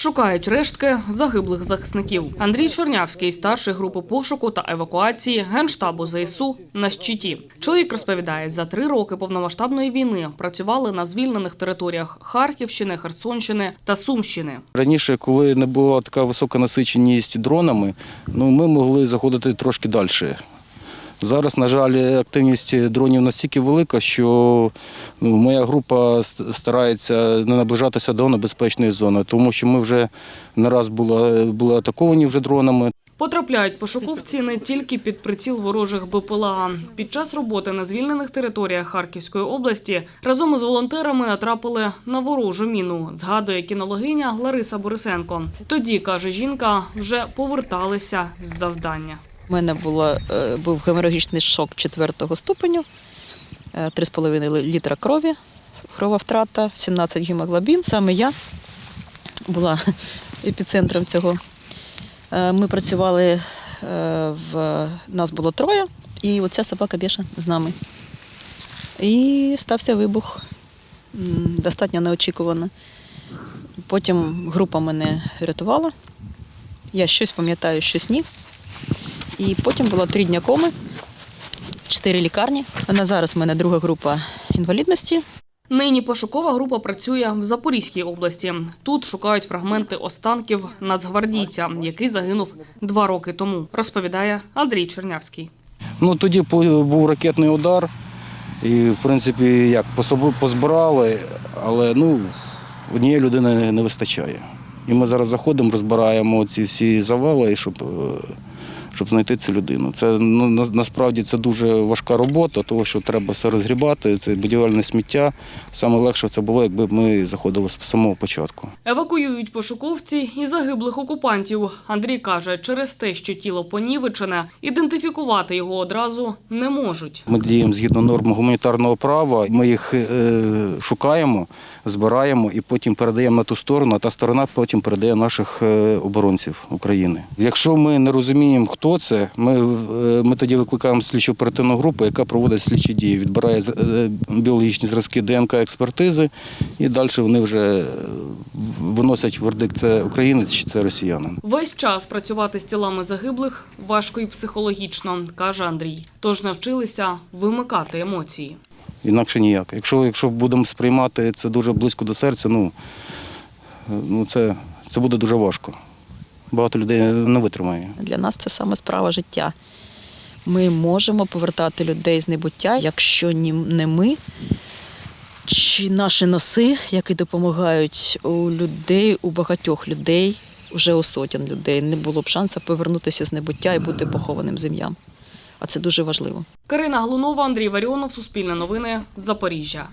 Шукають рештки загиблих захисників. Андрій Чорнявський, старший групи пошуку та евакуації генштабу ЗСУ на щиті. Чоловік розповідає, за три роки повномасштабної війни працювали на звільнених територіях Харківщини, Херсонщини та Сумщини. Раніше, коли не була така висока насиченість дронами, ну ми могли заходити трошки далі. Зараз, на жаль, активність дронів настільки велика, що ну, моя група старається не наближатися до небезпечної зони, тому що ми вже не раз були, були атаковані вже дронами. Потрапляють пошуковці не тільки під приціл ворожих БПЛА. Під час роботи на звільнених територіях Харківської області разом із волонтерами натрапили на ворожу міну, згадує кінологиня Лариса Борисенко. Тоді, каже жінка, вже поверталися з завдання. У мене було, е, був геморагічний шок четвертого ступеню, е, 3,5 літра крові, крова втрата, 17 гемоглобін. Саме я була епіцентром цього. Е, Ми працювали е, в нас було троє, і оця собака Бєша з нами. І стався вибух достатньо неочікувано. Потім група мене рятувала. Я щось пам'ятаю, щось ні. І потім було три дня коми, чотири лікарні. На зараз в мене друга група інвалідності. Нині пошукова група працює в Запорізькій області. Тут шукають фрагменти останків нацгвардійця, який загинув два роки тому, розповідає Андрій Чернявський. Ну тоді по- був ракетний удар, і в принципі як позбирали, але ну однієї людини не вистачає. І ми зараз заходимо, розбираємо ці всі завали, щоб, е, щоб знайти цю людину. Це ну, на- насправді це дуже важка робота, тому що треба все розгрібати. Це будівельне сміття. Саме легше це було, якби ми заходили з самого початку. Евакуюють пошуковці і загиблих окупантів. Андрій каже, через те, що тіло понівечене, ідентифікувати його одразу не можуть. Ми діємо згідно норм гуманітарного права. Ми їх е, шукаємо, збираємо і потім передаємо на ту сторону, а та сторона потім передає наших е, оборонців України. Якщо ми не розуміємо, хто це, ми, е, ми тоді викликаємо слідчо оперативну групу, яка проводить слідчі дії, відбирає е, біологічні зразки ДНК експертизи, і далі вони вже е, виносять вердикт, це українець чи це росіянин. Весь час працювати з тілами загиблих важко і психологічно, каже Андрій. Тож навчилися вимикати емоції. Інакше ніяк. Якщо, якщо будемо сприймати це дуже близько до серця, ну, е, ну це, це буде дуже важко. Багато людей не витримає. Для нас це саме справа життя. Ми можемо повертати людей з небуття, якщо ні- не ми, чи наші носи, які допомагають у людей, у багатьох людей, вже у сотень людей, не було б шансу повернутися з небуття і бути похованим землям. А це дуже важливо. Карина Глунова, Андрій Варіонов, Суспільне новини, Запоріжжя.